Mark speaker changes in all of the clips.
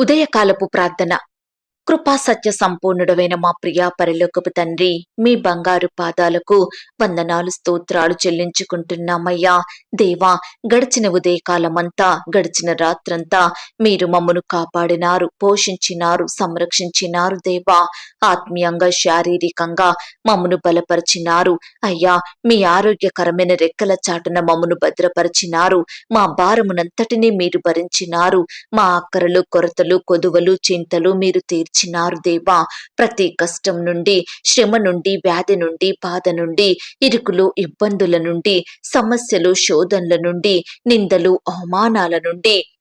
Speaker 1: ఉదయకాలపు ప్రార్థన. కృపా సత్య సంపూర్ణుడవైన మా ప్రియా పరిలోకపు తండ్రి మీ బంగారు పాదాలకు వందనాలు స్తోత్రాలు చెల్లించుకుంటున్నామయ్యా. దేవా గడిచిన ఉదయకాలమంతా గడిచిన రాత్రంతా మీరు మమ్మను కాపాడినారు పోషించినారు సంరక్షించినారు దేవా. ఆత్మీయంగా శారీరకంగా మమ్మను బలపరిచినారు. అయ్యా మీ ఆరోగ్యకరమైన రెక్కల చాటున మమ్మను భద్రపరిచినారు. మా భారమునంతటినీ మీరు భరించినారు. మా అక్కరలు కొరతలు కొదువలు చింతలు మీరు ఇచ్చినారు దేవా. ప్రతి కష్టం నుండి శ్రమ నుండి వ్యాధి నుండి బాధ నుండి ఇరుకులు ఇబ్బందుల నుండి సమస్యలు శోధనల నుండి నిందలు అవమానాల నుండి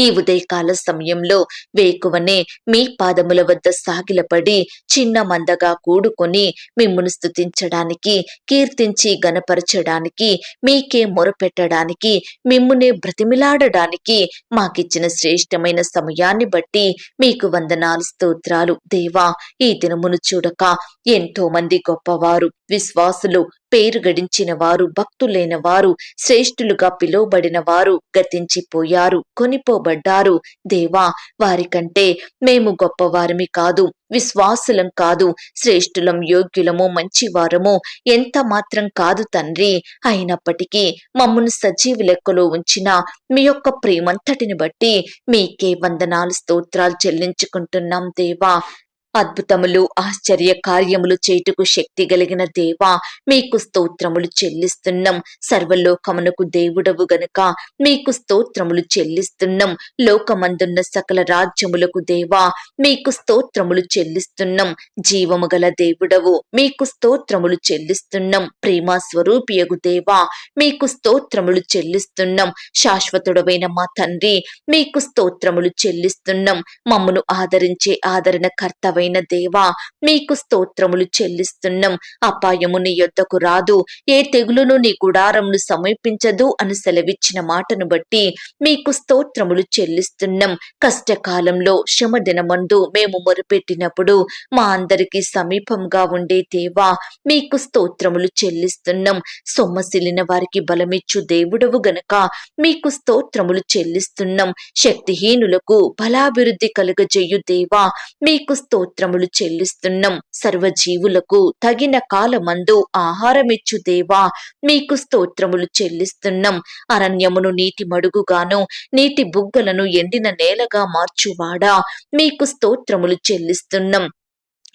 Speaker 1: ఈ ఉదయకాల సమయంలో వేకువనే మీ పాదముల వద్ద సాగిలపడి చిన్న మందగా కూడుకొని మిమ్మును స్తుతించడానికి కీర్తించి గనపరచడానికి మీకే మొరపెట్టడానికి మిమ్మునే బ్రతిమిలాడడానికి మాకిచ్చిన శ్రేష్టమైన సమయాన్ని బట్టి మీకు వందనాలు స్తోత్రాలు. దేవా ఈ దినమును చూడక ఎంతో మంది గొప్పవారు విశ్వాసులు పేరు గడించిన వారు భక్తులైన వారు శ్రేష్ఠులుగా పిలువబడిన వారు గతించిపోయారు కొనిపోబడ్డారు. దేవా వారికంటే మేము గొప్పవారమి కాదు విశ్వాసులం కాదు శ్రేష్ఠులం యోగ్యులము మంచివారము ఎంత మాత్రం కాదు తండ్రి. అయినప్పటికీ మమ్మను సజీవ లెక్కలో ఉంచిన మీ యొక్క ప్రేమంతటిని బట్టి మీకే వందనాలు స్తోత్రాలు చెల్లించుకుంటున్నాం దేవా. అద్భుతములు ఆశ్చర్య కార్యములు చేటుకు శక్తి కలిగిన దేవా మీకు స్తోత్రములు చెల్లిస్తున్నాం. సర్వలోకమునకు దేవుడవు గనుక మీకు స్తోత్రములు చెల్లిస్తున్నాం. లోకమందున్న సకల రాజ్యములకు దేవా మీకు స్తోత్రములు చెల్లిస్తున్నాం. జీవము గల దేవుడవు మీకు స్తోత్రములు చెల్లిస్తున్నాం. ప్రేమ స్వరూపియగు దేవా మీకు స్తోత్రములు చెల్లిస్తున్నాం. శాశ్వతుడవైన మా తండ్రి మీకు స్తోత్రములు చెల్లిస్తున్నాం. మమ్మను ఆదరించే ఆదరణ కర్తవైన దేవా మీకు స్తోత్రములు చెల్లిస్తున్నాం. అపాయము నీ యొద్దకు రాదు. ఏ తెగులును నీ గుడారమును సమీపించదు అని సెలవిచ్చిన మాటను బట్టి మీకు స్తోత్రములు చెల్లిస్తున్నాం. కష్టకాలంలో శ్రమ దినమందు మేము మొరుపెట్టినప్పుడు మా అందరికీ సమీపంగా ఉండే దేవా మీకు స్తోత్రములు చెల్లిస్తున్నాం. సొమ్మసిలిన వారికి బలమిచ్చు దేవుడవు గనక మీకు స్తోత్రములు చెల్లిస్తున్నాం. శక్తిహీనులకు బలాభివృద్ధి కలుగజేయు దేవా మీకు స్తోత్రములు చెల్లిస్తున్నాం. సర్వజీవులకు తగిన కాలమందు ఆహారమిచ్చు దేవా. మీకు స్తోత్రములు చెల్లిస్తున్నాం. అరణ్యమును నీటి మడుగుగాను నీటి బుగ్గలను ఎండిన నేలగా మార్చువాడా. మీకు స్తోత్రములు చెల్లిస్తున్నాం.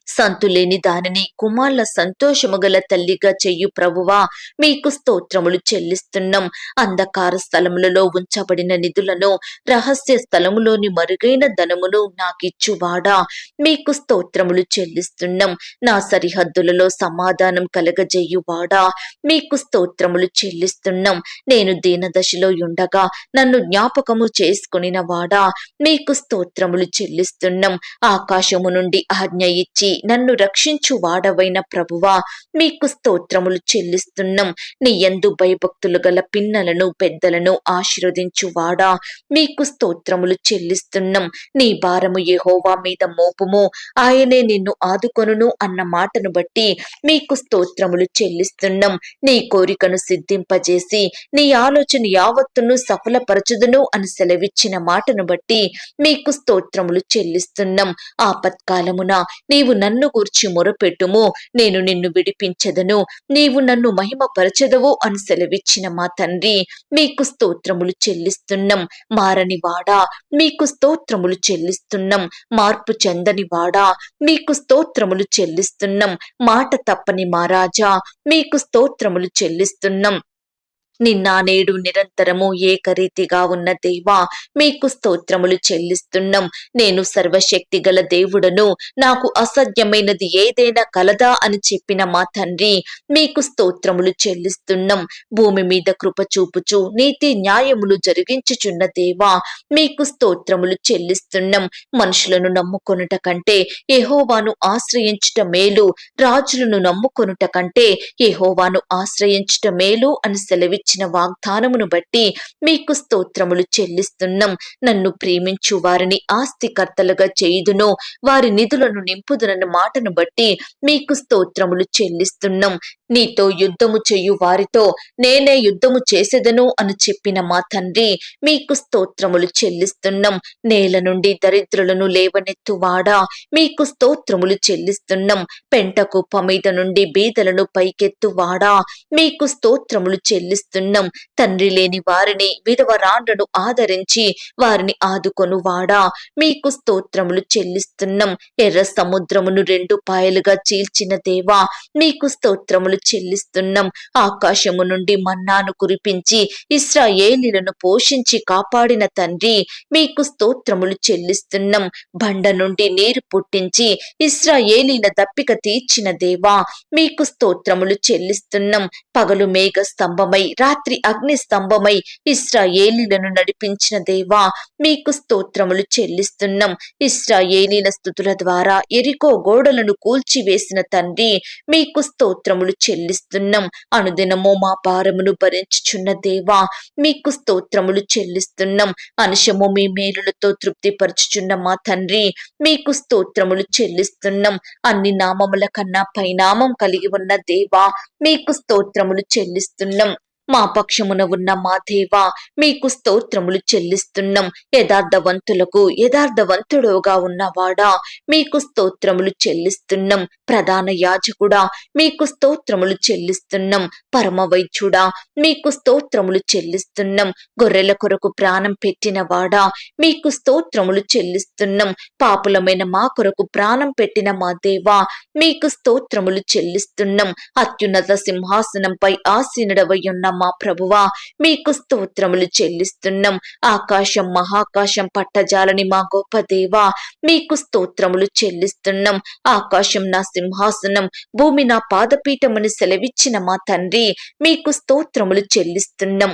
Speaker 1: సంతులేని దానిని కుమార్ల సంతోషము గల తల్లిగా చెయ్యు ప్రభువా మీకు స్తోత్రములు చెల్లిస్తున్నాం. అంధకార స్థలములలో ఉంచబడిన నిధులను రహస్య స్థలములోని మరుగైన ధనమును నాకిచ్చువాడా? మీకు స్తోత్రములు చెల్లిస్తున్నాం. నా సరిహద్దులలో సమాధానం కలగజేయువాడా? మీకు స్తోత్రములు చెల్లిస్తున్నాం. నేను దీనదశలో ఉండగా నన్ను జ్ఞాపకము చేసుకునిన వాడా మీకు స్తోత్రములు చెల్లిస్తున్నాం. ఆకాశము నుండి ఆజ్ఞ ఇచ్చి నన్ను రక్షించు వాడవైన ప్రభువా మీకు స్తోత్రములు చెల్లిస్తున్నాం. నీ ఎందు భయభక్తులు గల పిన్నలను పెద్దలను ఆశీర్వదించు వాడా మీకు స్తోత్రములు చెల్లిస్తున్నాం. నీ భారము యెహోవా మీద మోపుము. ఆయనే నిన్ను ఆదుకొనును అన్న మాటను బట్టి మీకు స్తోత్రములు చెల్లిస్తున్నాం. నీ కోరికను సిద్ధింపజేసి నీ ఆలోచన యావత్తును సఫలపరచుదును అని సెలవిచ్చిన మాటను బట్టి మీకు స్తోత్రములు చెల్లిస్తున్నాం. ఆపత్కాలమున నీవు నన్ను గూర్చి మొరపెట్టుము నేను నిన్ను విడిపించదను. నీవు నన్ను మహిమపరచదవు అని సెలవిచ్చిన మా తండ్రి మీకు స్తోత్రములు చెల్లిస్తున్నాం. మారని వాడా మీకు స్తోత్రములు చెల్లిస్తున్నాం. మార్పు చెందని వాడా మీకు స్తోత్రములు చెల్లిస్తున్నాం. మాట తప్పని మహారాజా మీకు స్తోత్రములు చెల్లిస్తున్నాం. నిన్న నేడు నిరంతరము ఏకరీతిగా ఉన్న దేవా మీకు స్తోత్రములు చెల్లిస్తున్నాం. నేను సర్వశక్తి గల దేవుడను నాకు అసధ్యమైనది ఏదైనా కలదా అని చెప్పిన మా తండ్రి మీకు స్తోత్రములు చెల్లిస్తున్నాం. భూమి మీద కృప చూపుచు నీతి న్యాయములు జరిగించుచున్న దేవా మీకు స్తోత్రములు చెల్లిస్తున్నాం. మనుషులను నమ్ముకొనుట కంటే ఎహోవాను ఆశ్రయించుట మేలు రాజులను నమ్ముకొనుట కంటే ఎహోవాను ఆశ్రయించుట మేలు అని ఇచ్చిన వాగ్దానమును బట్టి మీకు స్తోత్రములు చెల్లిస్తున్నాం. నన్ను ప్రేమించు వారిని ఆస్తికర్తలుగా చేయుదును. వారి నిధులను నింపుదునన్న మాటను బట్టి మీకు స్తోత్రములు చెల్లిస్తున్నాం. నీతో యుద్ధము చెయ్యు వారితో నేనే యుద్ధము చేసేదను అని చెప్పిన మా తండ్రి మీకు స్తోత్రములు చెల్లిస్తున్నాం. నేల నుండి దరిద్రులను లేవనెత్తువాడా? మీకు స్తోత్రములు చెల్లిస్తున్నాం. పెంట కుప్ప మీద నుండి బీదలను పైకెత్తువాడా? మీకు స్తోత్రములు చెల్లిస్తున్నాం. తండ్రి లేని వారిని విధవరాండ్రను ఆదరించి వారిని ఆదుకొను వాడా మీకు స్తోత్రములు చెల్లిస్తున్నాం. ఎర్ర సముద్రమును రెండు పాయలుగా చీల్చిన దేవా మీకు స్తోత్రములు చెల్లిస్తున్నాం. ఆకాశము నుండి మన్నాను కురిపించి ఇస్రాయేలీలను పోషించి కాపాడిన తండ్రి మీకు స్తోత్రములు చెల్లిస్తున్నాం. బండ నుండి నీరు పుట్టించి ఇస్రాయేలీల దప్పిక తీర్చిన దేవా మీకు స్తోత్రములు చెల్లిస్తున్నాం. పగలు మేఘ స్తంభమై రాత్రి అగ్ని స్తంభమై ఇస్రాయేలీలను నడిపించిన దేవా మీకు స్తోత్రములు చెల్లిస్తున్నాం. ఇస్రాయేలీల స్థుతుల ద్వారా ఎరికో గోడలను కూల్చివేసిన తండ్రి మీకు స్తోత్రములు చెల్లిస్తున్నాం. అనుదినము మా భారమును భరించుచున్న దేవా మీకు స్తోత్రములు చెల్లిస్తున్నాం. అనుషము మీ మేలులతో తృప్తిపరచుచున్న మా తండ్రి మీకు స్తోత్రములు చెల్లిస్తున్నాం. అన్ని నామముల కన్నా పైనామం కలిగి ఉన్న దేవా మీకు స్తోత్రములు చెల్లిస్తున్నాం. మా పక్షమున ఉన్న మా దేవా మీకు స్తోత్రములు చెల్లిస్తున్నాం. యథార్థవంతులకు యథార్థవంతుడుగా ఉన్నవాడా మీకు స్తోత్రములు చెల్లిస్తున్నాం. ప్రధాన యాజకుడా మీకు స్తోత్రములు చెల్లిస్తున్నాం. పరమవైద్యుడా మీకు స్తోత్రములు చెల్లిస్తున్నాం. గొర్రెల కొరకు ప్రాణం పెట్టినవాడా మీకు స్తోత్రములు చెల్లిస్తున్నాం. పాపులమైన మా కొరకు ప్రాణం పెట్టిన మా దేవా మీకు స్తోత్రములు చెల్లిస్తున్నాం. అత్యున్నత సింహాసనంపై ఆసీనుడవై ఉన్న మా ప్రభువా మీకు స్తోత్రములు చెల్లిస్తున్నాం. ఆకాశం మహాకాశం పట్టజాలని మా గొప్ప దేవా మీకు స్తోత్రములు చెల్లిస్తున్నాం. ఆకాశం నా సింహాసనం భూమి నా పాదపీఠమని సెలవిచ్చిన మా తండ్రి మీకు స్తోత్రములు చెల్లిస్తున్నాం.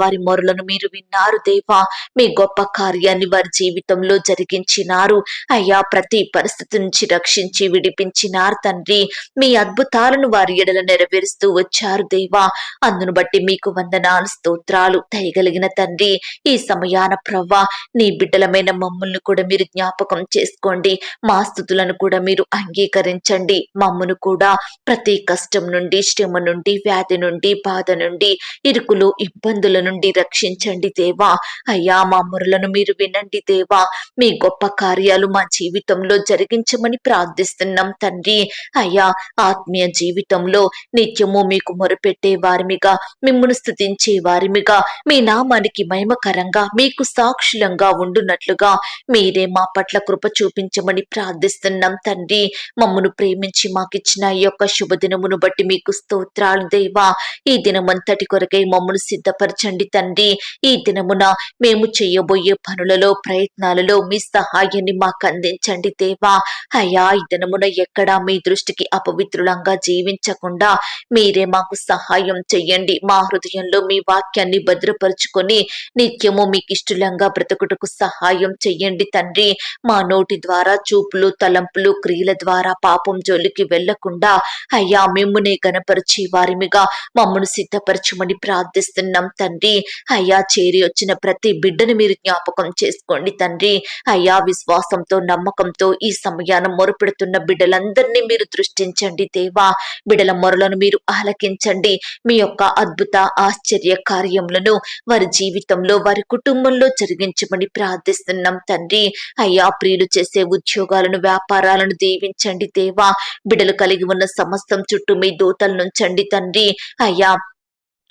Speaker 1: వారి మొరలను మీరు విన్నారు దేవా. మీ గొప్ప కార్యాన్ని వారి జీవితంలో జరిగించినారు. అయ్యా ప్రతి పరిస్థితి నుంచి రక్షించి విడిపించినారు తండ్రి. మీ అద్భుతాలను వారి ఎడల నెరవేరుస్తూ వచ్చారు దేవా. అందును బట్టి మీకు వందనాలు స్తోత్రాలు దయగలిగిన తండ్రి. ఈ సమయాన ప్రవ్వా నీ బిడ్డలమైన మమ్మల్ని కూడా మీరు జ్ఞాపకం చేసుకోండి. మా స్థుతులను కూడా మీరు అంగీకరించండి. మమ్మను కూడా ప్రతి కష్టం నుండి శ్రమ నుండి వ్యాధి నుండి బాధ నుండి ఇరుకులు ఇబ్బందుల నుండి రక్షించండి దేవా. అయ్యా మా మొరలను మీరు వినండి దేవా. మీ గొప్ప కార్యాలు మా జీవితంలో జరిగించమని ప్రార్థిస్తున్నాం తండ్రి. అయ్యా ఆత్మీయ జీవితంలో నిత్యము మీకు మొరపెట్టే వారిమిగా మిమ్మల్ని స్థుతించే వారిమిగా మీ నామానికి మహిమకరంగా మీకు సాక్షులంగా ఉండునట్లుగా మీరే మా పట్ల కృప చూపించమని ప్రార్థిస్తున్నాం తండ్రి. మమ్మను ప్రేమించి మాకిచ్చిన ఈ యొక్క శుభదినమును బట్టి మీకు స్తోత్రాలు దేవా. ఈ దినమంతటి కొరకై మమ్మను సిద్ధపరచండి. అనుగ్రహించండి తండ్రి. ఈ దినమున మేము చేయబోయే పనులలో ప్రయత్నాలలో మీ సహాయాన్ని మాకు అందించండి దేవా. అయ్యా ఈ దినమున ఎక్కడా మీ దృష్టికి అపవిత్రులంగా జీవించకుండా మీరే మాకు సహాయం చెయ్యండి మా హృదయంలో మీ వాక్యాన్ని భద్రపరుచుకొని నిత్యము మీకు ఇష్టలంగా బ్రతుకుటకు సహాయం చెయ్యండి తండ్రి. మా నోటి ద్వారా చూపులు తలంపులు క్రియల ద్వారా పాపం జోలికి వెళ్ళకుండా అయ్యా మిమ్మునే గనపరిచి వారిమిగా మమ్మను సిద్ధపరచమని ప్రార్థిస్తున్నాం తండ్రి. అయ్యా చేరి వచ్చిన ప్రతి బిడ్డను మీరు జ్ఞాపకం చేసుకోండి తండ్రి. అయ్యా విశ్వాసంతో నమ్మకంతో ఈ సమయాన మొరుపెడుతున్న బిడ్డలందరినీ మీరు దృష్టించండి దేవా. బిడ్డల మొరలను మీరు ఆలకించండి. మీ యొక్క అద్భుత ఆశ్చర్య కార్యములను వారి జీవితంలో వారి కుటుంబంలో జరిగించమని ప్రార్థిస్తున్నాం తండ్రి. అయ్యా ప్రియులు చేసే ఉద్యోగాలను వ్యాపారాలను దీవించండి దేవా. బిడ్డలు కలిగి ఉన్న సమస్తం చుట్టూ మీ దూతలు నుంచండి తండ్రి. అయ్యా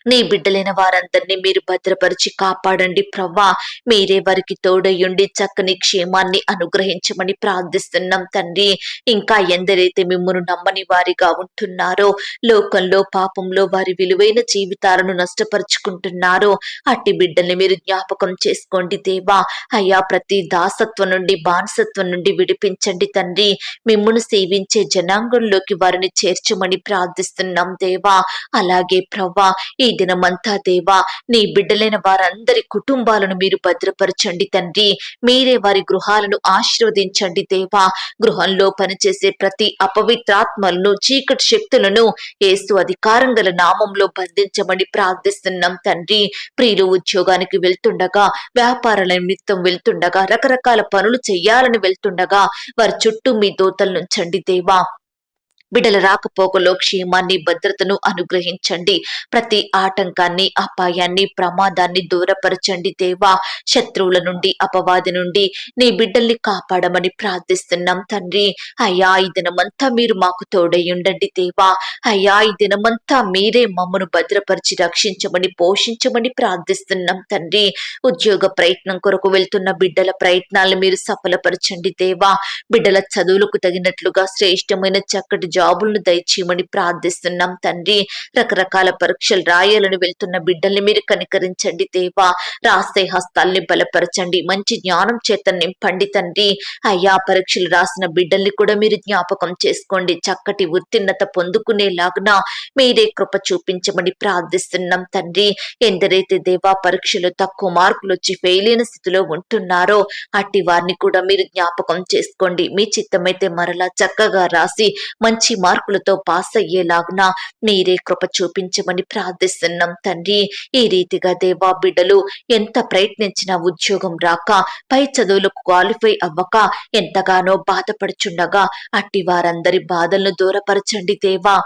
Speaker 1: నీ బిడ్డలైన వారందరినీ మీరు భద్రపరిచి కాపాడండి ప్రవ్వా. మీరే వారికి తోడయుండి చక్కని క్షేమాన్ని అనుగ్రహించమని ప్రార్థిస్తున్నాం తండ్రి. ఇంకా ఎందరైతే మిమ్మల్ని నమ్మని వారిగా ఉంటున్నారో లోకంలో పాపంలో వారి విలువైన జీవితాలను నష్టపరుచుకుంటున్నారో అట్టి బిడ్డల్ని మీరు జ్ఞాపకం చేసుకోండి దేవా. అయ్యా ప్రతి దాసత్వం నుండి బానిసత్వం నుండి విడిపించండి తండ్రి. మిమ్మను సేవించే జనాంగంలోకి వారిని చేర్చమని ప్రార్థిస్తున్నాం దేవా. అలాగే ప్రవ్వా ఈ దినమంతా దేవా నీ బిడ్డలైన వారందరి కుటుంబాలను మీరు భద్రపరచండి తండ్రి. మీరే వారి గృహాలను ఆశీర్వదించండి దేవా. గృహంలో పనిచేసే ప్రతి అపవిత్రాత్మలను చీకటి శక్తులను ఏసు అధికారం గల నామంలో బంధించమని ప్రార్థిస్తున్నాం తండ్రి. ప్రియులు ఉద్యోగానికి వెళ్తుండగా వ్యాపారాల నిమిత్తం వెళ్తుండగా రకరకాల పనులు చేయాలని వెళ్తుండగా వారి చుట్టూ మీ దోతలు నుంచండి దేవా. బిడల రాకపోకలో క్షేమాన్ని భద్రతను అనుగ్రహించండి. ప్రతి ఆటంకాన్ని అపాయాన్ని ప్రమాదాన్ని దూరపరచండి దేవా. శత్రువుల నుండి అపవాది నుండి నీ బిడ్డల్ని కాపాడమని ప్రార్థిస్తున్నాం తండ్రి. అయ్యా ఈ దినమంతా మీరు మాకు తోడయ్యుండండి దేవా. అయ్యా ఈ దినమంతా మీరే మమ్మను భద్రపరిచి రక్షించమని పోషించమని ప్రార్థిస్తున్నాం తండ్రి. ఉద్యోగ ప్రయత్నం కొరకు వెళ్తున్న బిడ్డల ప్రయత్నాలను మీరు సఫలపరచండి దేవా. బిడ్డల చదువులకు తగినట్లుగా శ్రేష్టమైన చక్కటి జాబులను దయచేయమని ప్రార్థిస్తున్నాం తండ్రి. రకరకాల పరీక్షలు రాయాలని వెళ్తున్న బిడ్డల్ని మీరు కనికరించండి దేవా. రాసే హస్తాల్ని బలపరచండి. మంచి జ్ఞానం చేత నింపండి తండ్రి. అయ్యా పరీక్షలు రాసిన బిడ్డల్ని కూడా మీరు జ్ఞాపకం చేసుకోండి. చక్కటి ఉత్తీర్ణత పొందుకునేలాగున మీరే కృప చూపించమని ప్రార్థిస్తున్నాం తండ్రి. ఎందరైతే దేవా పరీక్షలు తక్కువ మార్కులు వచ్చి ఫెయిల్ అయిన స్థితిలో ఉంటున్నారో అట్టి వారిని కూడా మీరు జ్ఞాపకం చేసుకోండి. మీ చిత్తమైతే మరలా చక్కగా రాసి మంచి మార్కులతో పాస్ అయ్యేలాగున మీరే కృప చూపించమని ప్రార్థిస్తున్నాం తండ్రి. ఈ రీతిగా దేవా బిడ్డలు ఎంత ప్రయత్నించినా ఉద్యోగం రాక పై చదువులకు క్వాలిఫై అవ్వక ఎంతగానో బాధపడుచుండగా అట్టి వారందరి బాధలను దూరపరచండి దేవా.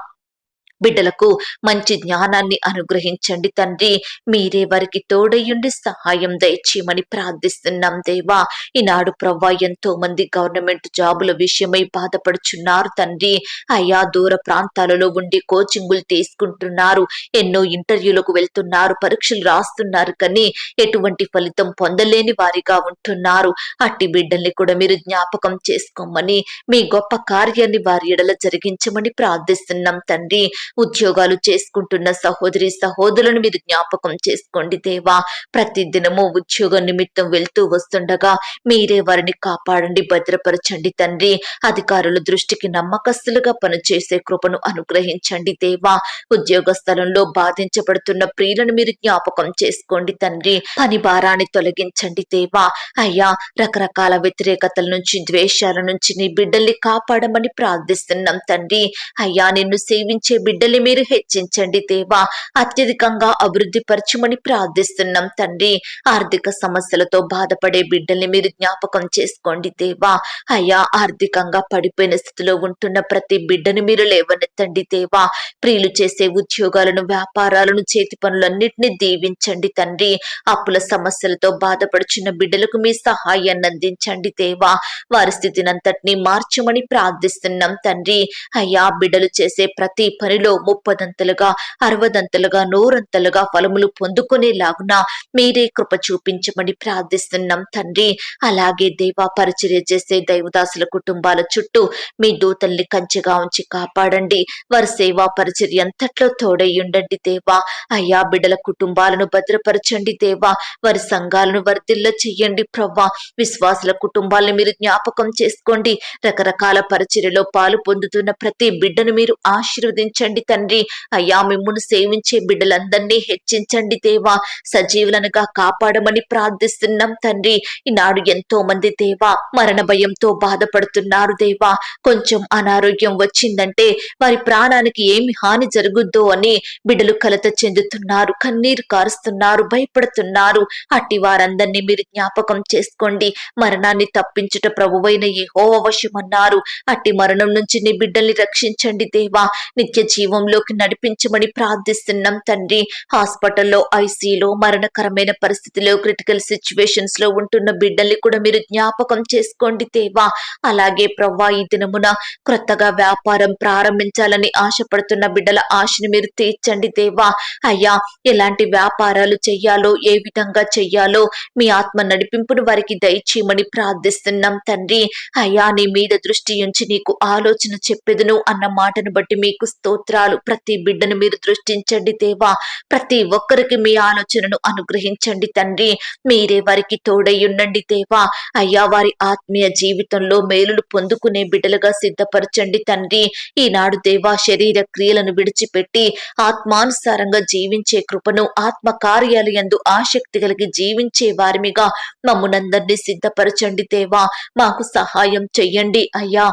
Speaker 1: బిడ్డలకు మంచి జ్ఞానాన్ని అనుగ్రహించండి తండ్రి. మీరే వారికి తోడయ్యుండి సహాయం దయచేయమని ప్రార్థిస్తున్నాం దేవా. ఈనాడు ప్రవ్వా ఎంతో మంది గవర్నమెంట్ జాబుల విషయమై బాధపడుచున్నారు తండ్రి. అయ్యా దూర ప్రాంతాలలో ఉండి కోచింగులు తీసుకుంటున్నారు. ఎన్నో ఇంటర్వ్యూలకు వెళ్తున్నారు పరీక్షలు రాస్తున్నారు కానీ ఎటువంటి ఫలితం పొందలేని వారిగా ఉంటున్నారు. అట్టి బిడ్డల్ని కూడా మీరు జ్ఞాపకం చేసుకోమని మీ గొప్ప కార్యాన్ని వారి ఎడల జరిగించమని ప్రార్థిస్తున్నాం తండ్రి. ఉద్యోగాలు చేసుకుంటున్న సహోదరి సహోదరులను మీరు జ్ఞాపకం చేసుకోండి దేవా. ప్రతి దినము ఉద్యోగ నిమిత్తం వెళ్తూ వస్తుండగా మీరే వారిని కాపాడండి భద్రపరచండి తండ్రి. అధికారుల దృష్టికి నమ్మకస్తులుగా పనిచేసే కృపను అనుగ్రహించండి దేవా. ఉద్యోగ స్థలంలో బాధించబడుతున్న ప్రియులను మీరు జ్ఞాపకం చేసుకోండి తండ్రి. పని భారాన్ని తొలగించండి దేవా. అయ్యా రకరకాల వ్యతిరేకతల నుంచి ద్వేషాల నుంచి నీ బిడ్డల్ని కాపాడమని ప్రార్థిస్తున్నాం తండ్రి. అయ్యా నిన్ను సేవించే బిడ్డ బిడ్డల్ని మీరు హెచ్చించండి దేవా. అత్యధికంగా అభివృద్ధి పరచమని ప్రార్థిస్తున్నాం తండ్రి. ఆర్థిక సమస్యలతో బాధపడే బిడ్డల్ని మీరు జ్ఞాపకం చేసుకోండి దేవా. అయ్యా ఆర్థికంగా పడిపోయిన స్థితిలో ఉంటున్న ప్రతి బిడ్డను మీరు లేవనెత్తండి దేవా. ప్రియులు చేసే ఉద్యోగాలను వ్యాపారాలను చేతి పనులన్నింటినీ దీవించండి తండ్రి. అప్పుల సమస్యలతో బాధపడుచున్న బిడ్డలకు మీ సహాయాన్ని అందించండి దేవా. వారి స్థితినంతటినీ మార్చమని ప్రార్థిస్తున్నాం తండ్రి. అయ్యా బిడ్డలు చేసే ప్రతి పనిలో భూమిలో ముప్పదంతలుగా అరవదంతలుగా నూరంతలుగా ఫలములు పొందుకునేలాగున మీరే కృప చూపించమని ప్రార్థిస్తున్నాం తండ్రి. అలాగే దేవా పరిచర్య చేసే దైవదాసుల కుటుంబాల చుట్టూ మీ దూతల్ని కంచెగా ఉంచి కాపాడండి. వారి సేవా పరిచర్య అంతట్లో తోడై ఉండండి దేవా. అయ్యా బిడ్డల కుటుంబాలను భద్రపరచండి దేవా. వారి సంఘాలను వర్ధిల్ల చెయ్యండి ప్రవ్వా. విశ్వాసుల కుటుంబాలను మీరు జ్ఞాపకం చేసుకోండి. రకరకాల పరిచర్యలో పాలు పొందుతున్న ప్రతి బిడ్డను మీరు ఆశీర్వదించండి తండ్రి. అయ్యా మిమ్మును సేవించే బిడ్డలందరినీ హెచ్చించండి దేవా. సజీవులనుగా కాపాడమని ప్రార్థిస్తున్నాం తండ్రి. ఈనాడు ఎంతో మంది దేవా మరణ భయంతో బాధపడుతున్నారు దేవా. కొంచెం అనారోగ్యం వచ్చిందంటే వారి ప్రాణానికి ఏమి హాని జరుగుద్దో అని బిడ్డలు కలత చెందుతున్నారు కన్నీరు కారుస్తున్నారు భయపడుతున్నారు. అట్టి వారందరినీ మీరు జ్ఞాపకం చేసుకోండి. మరణాన్ని తప్పించుట ప్రభువైన యెహోవా వశమన్నారు. అట్టి మరణం నుంచి నీ బిడ్డల్ని రక్షించండి దేవా. నిత్య జీవంలోకి నడిపించమని ప్రార్థిస్తున్నాం తండ్రి. హాస్పిటల్లో ఐసీలో మరణకరమైన పరిస్థితిలో క్రిటికల్ సిచ్యువేషన్స్లో ఉంటున్న బిడ్డల్ని కూడా మీరు జ్ఞాపకం చేసుకోండి దేవా. అలాగే ప్రవ్వా ఈ దినమున క్రొత్తగా వ్యాపారం ప్రారంభించాలని ఆశపడుతున్న బిడ్డల ఆశను మీరు తీర్చండి దేవా. అయ్యా ఎలాంటి వ్యాపారాలు చెయ్యాలో ఏ విధంగా చెయ్యాలో మీ ఆత్మ నడిపింపును వారికి దయచేయమని ప్రార్థిస్తున్నాం తండ్రి. అయ్యా నీ మీద దృష్టి ఉంచి నీకు ఆలోచన చెప్పెదును అన్న మాటను బట్టి మీకు స్తోత్రాలు ప్రతి బిడ్డను మీరు దృష్టించండి దేవా. ప్రతి ఒక్కరికి మీ ఆలోచనను అనుగ్రహించండి తండ్రి. మీరే వారికి తోడై ఉండండి దేవా. అయ్యా వారి ఆత్మీయ జీవితంలో మేలులు పొందుకునే బిడ్డలుగా సిద్ధపరచండి తండ్రి. ఈనాడు దేవా శరీర క్రియలను విడిచిపెట్టి ఆత్మానుసారంగా జీవించే కృపను ఆత్మ కార్యాలయందు ఆసక్తి కలిగి జీవించే వారిమిగా మమ్మునందరినీ సిద్ధపరచండి దేవా. మాకు సహాయం చెయ్యండి అయ్యా.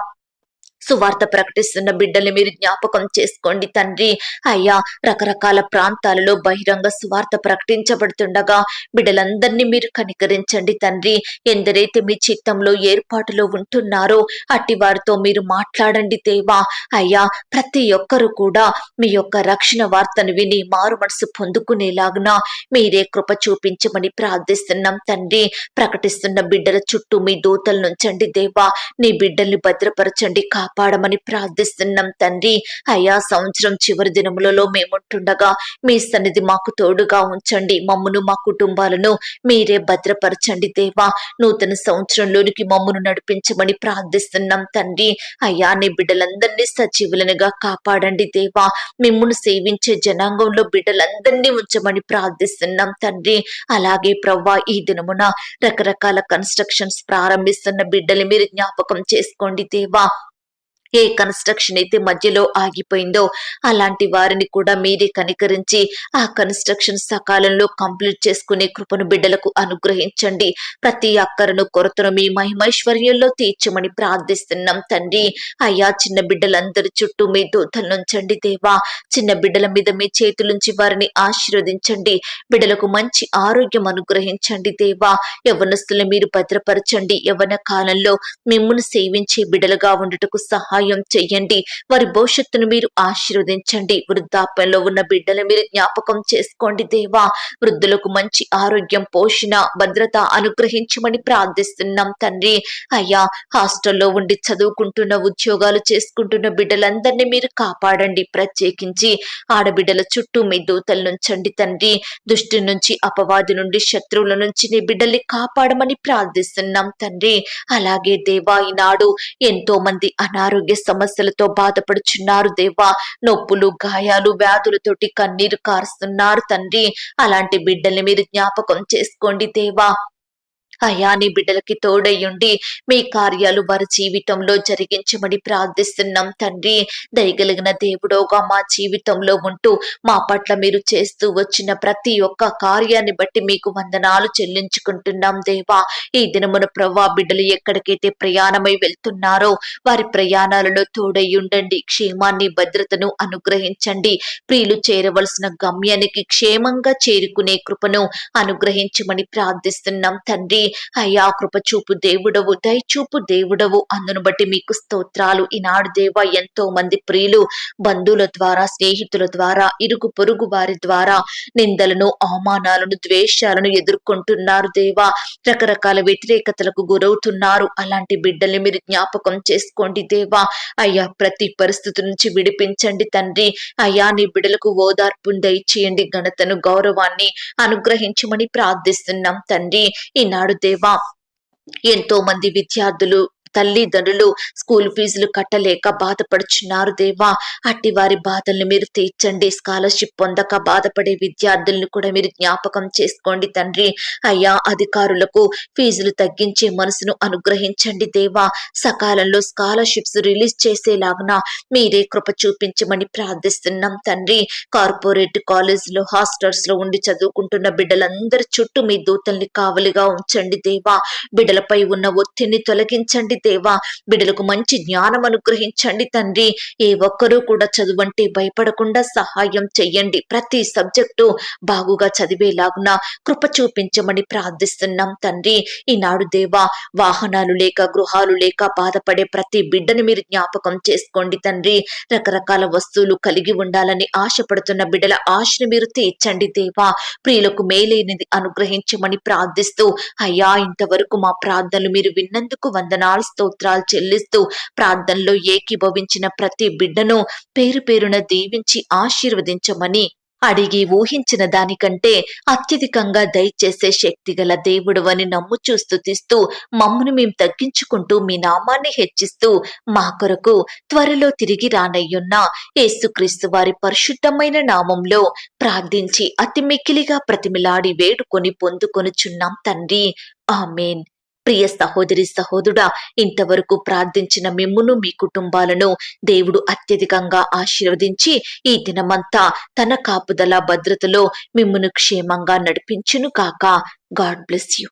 Speaker 1: సువార్త ప్రకటిస్తున్న బిడ్డల్ని మీరు జ్ఞాపకం చేసుకోండి తండ్రి. అయ్యా రకరకాల ప్రాంతాలలో బహిరంగ సువార్త ప్రకటించబడుతుండగా బిడ్డలందరినీ మీరు కనికరించండి తండ్రి. ఎందరైతే మీ చిత్తంలో ఏర్పాటులో ఉంటున్నారో అట్టి వారితో మీరు మాట్లాడండి దేవా. అయ్యా ప్రతి ఒక్కరు కూడా మీ యొక్క రక్షణ వార్తను విని మారు మనసు పొందుకునేలాగున మీరే కృప చూపించమని ప్రార్థిస్తున్నాం తండ్రి. ప్రకటిస్తున్న బిడ్డల చుట్టూ మీ దూతలు నుంచండి దేవా. నీ బిడ్డల్ని భద్రపరచండి కాపాడమని ప్రార్థిస్తున్నాం తండ్రి. అయ్యా సంవత్సరం చివరి దినములలో మేముంటుండగా మీ సన్నిధి మాకు తోడుగా ఉంచండి. మమ్మును మా కుటుంబాలను మీరే భద్రపరచండి దేవా. నూతన సంవత్సరంలోనికి మమ్మును నడిపించమని ప్రార్థిస్తున్నాం తండ్రి. అయ్యా నీ బిడ్డలందరినీ సజీవులనుగా కాపాడండి దేవా. మిమ్మల్ని సేవించే జనాంగంలో బిడ్డలందరినీ ఉంచమని ప్రార్థిస్తున్నాం తండ్రి. అలాగే ప్రవ్వా ఈ దినమున రకరకాల కన్స్ట్రక్షన్స్ ప్రారంభిస్తున్న బిడ్డలు మీరు జ్ఞాపకం చేసుకోండి దేవా. ఏ కన్స్ట్రక్షన్ అయితే మధ్యలో ఆగిపోయిందో అలాంటి వారిని కూడా మీరే కనికరించి ఆ కన్స్ట్రక్షన్ సకాలంలో కంప్లీట్ చేసుకునే కృపను బిడ్డలకు అనుగ్రహించండి. ప్రతి అక్కరను కొరతను మీ మహిమైశ్వర్యంలో తీర్చమని ప్రార్థిస్తున్నాం తండ్రి. అయ్యా చిన్న బిడ్డలందరి చుట్టూ మీ దూతలుంచండి దేవా. చిన్న బిడ్డల మీద మీ చేతులుంచి వారిని ఆశీర్వదించండి. బిడ్డలకు మంచి ఆరోగ్యం అనుగ్రహించండి దేవా. యవనస్తులు మీరు భద్రపరచండి. యవన కాలంలో మిమ్మల్ని సేవించే బిడ్డలుగా ఉండటకు సహాయం సహాయం చెయ్యండి వారి భవిష్యత్తును మీరు ఆశీర్వదించండి. వృద్ధాప్యంలో ఉన్న బిడ్డలు మీరు జ్ఞాపకం చేసుకోండి దేవా. వృద్ధులకు మంచి ఆరోగ్యం పోషణ భద్రత అనుగ్రహించమని ప్రార్థిస్తున్నాం తండ్రి. అయ్యా హాస్టల్లో ఉండి చదువుకుంటున్న ఉద్యోగాలు చేసుకుంటున్న బిడ్డలందరినీ మీరు కాపాడండి. ప్రత్యేకించి ఆడబిడ్డల చుట్టూ మీ దూతలు నుంచండి తండ్రి. దుష్టి నుంచి అపవాది నుండి శత్రువుల నుంచి నీ బిడ్డల్ని కాపాడమని ప్రార్థిస్తున్నాం తండ్రి. అలాగే దేవా ఈనాడు ఎంతో మంది అనారోగ్య సమస్యలతో బాధపడుచున్నారు దేవా. నొప్పులు గాయాలు వ్యాధులతోటి కన్నీరు కారుస్తున్నారు తండ్రి. అలాంటి బిడ్డల్ని మీరు జ్ఞాపకం చేసుకోండి దేవా. అయా నీ బిడ్డలకి తోడయ్యుండి మీ కార్యాలు వారి జీవితంలో జరిగించమని ప్రార్థిస్తున్నాం తండ్రి. దయగలిగిన దేవుడోగా మా జీవితంలో ఉంటూ మా పట్ల మీరు చేస్తూ వచ్చిన ప్రతి ఒక్క కార్యాన్ని బట్టి మీకు వందనాలు చెల్లించుకుంటున్నాం దేవా. ఈ దినమున ప్రవ్వా బిడ్డలు ఎక్కడికైతే ప్రయాణమై వెళ్తున్నారో వారి ప్రయాణాలలో తోడయ్యుండండి. క్షేమాన్ని భద్రతను అనుగ్రహించండి. ప్రియులు చేరవలసిన గమ్యానికి క్షేమంగా చేరుకునే కృపను అనుగ్రహించమని ప్రార్థిస్తున్నాం తండ్రి. అయ్యా కృపచూపు దేవుడవు దయచూపు దేవుడవు. అందును బట్టి మీకు స్తోత్రాలు. ఈనాడు దేవా ఎంతో మంది ప్రియులు బంధువుల ద్వారా స్నేహితుల ద్వారా ఇరుగు పొరుగు వారి ద్వారా నిందలను అవమానాలను ద్వేషాలను ఎదుర్కొంటున్నారు దేవా. రకరకాల వ్యతిరేకతలకు గురవుతున్నారు. అలాంటి బిడ్డల్ని మీరు జ్ఞాపకం చేసుకోండి దేవా. అయ్యా ప్రతి పరిస్థితి నుంచి విడిపించండి తండ్రి. అయ్యా నీ బిడ్డలకు ఓదార్పును దయచేయండి. ఘనతను గౌరవాన్ని అనుగ్రహించమని ప్రార్థిస్తున్నాం తండ్రి. ఈనాడు దేవా ఎంతో మంది విద్యార్థులు తల్లిదండ్రులు స్కూల్ ఫీజులు కట్టలేక బాధపడుచున్నారు దేవా. అట్టి వారి బాధల్ని మీరు తీర్చండి. స్కాలర్షిప్ పొందక బాధపడే విద్యార్థులను కూడా మీరు జ్ఞాపకం చేసుకోండి తండ్రి. అయ్యా అధికారులకు ఫీజులు తగ్గించే మనసును అనుగ్రహించండి దేవా. సకాలంలో స్కాలర్షిప్స్ రిలీజ్ చేసేలాగున మీరే కృప చూపించమని ప్రార్థిస్తున్నాం తండ్రి. కార్పొరేట్ కాలేజీలో హాస్టల్స్లో ఉండి చదువుకుంటున్న బిడ్డలందరి చుట్టూ మీ దూతల్ని కావలిగా ఉంచండి దేవా. బిడ్డలపై ఉన్న ఒత్తిడిని తొలగించండి దేవా బిడ్డలకు మంచి జ్ఞానం అనుగ్రహించండి తండ్రి. ఏ ఒక్కరూ కూడా చదువంటే భయపడకుండా సహాయం చెయ్యండి. ప్రతి సబ్జెక్టు బాగుగా చదివేలాగున కృప చూపించమని ప్రార్థిస్తున్నాం తండ్రి. ఈనాడు దేవా వాహనాలు లేక గృహాలు లేక బాధపడే ప్రతి బిడ్డని మీరు జ్ఞాపకం చేసుకోండి తండ్రి. రకరకాల వస్తువులు కలిగి ఉండాలని ఆశపడుతున్న బిడ్డల ఆశను మీరు తీర్చండి దేవా. ప్రియులకు మేలైనది అనుగ్రహించమని ప్రార్థిస్తూ అయ్యా ఇంతవరకు మా ప్రార్థనలు మీరు విన్నందుకు వందనాలు స్తోత్రాలు చెల్లిస్తూ ప్రార్థనలో ఏకీభవించిన ప్రతి బిడ్డను పేరు పేరున దీవించి ఆశీర్వదించమని అడిగి ఊహించిన దానికంటే అత్యధికంగా దయచేసే శక్తి గల దేవుడు అని నమ్ము చూస్తుతిస్తూ మమ్మను మేము తగ్గించుకుంటూ మీ నామాన్ని హెచ్చిస్తూ మా కొరకు త్వరలో తిరిగి రానయ్యున్న యేసుక్రీస్తు వారి పరిశుద్ధమైన నామంలో ప్రార్థించి అతి మిక్కిలిగా ప్రతిమిలాడి వేడుకొని పొందుకొనుచున్నాం తండ్రి. ఆమెన్. ప్రియ సహోదరి సహోదరుడా ఇంతవరకు ప్రార్థించిన మిమ్మును మీ కుటుంబాలను దేవుడు అత్యధికంగా ఆశీర్వదించి ఈ దినమంతా తన కాపుదల భద్రతలో మిమ్మును క్షేమంగా నడిపించును కాక. God bless you.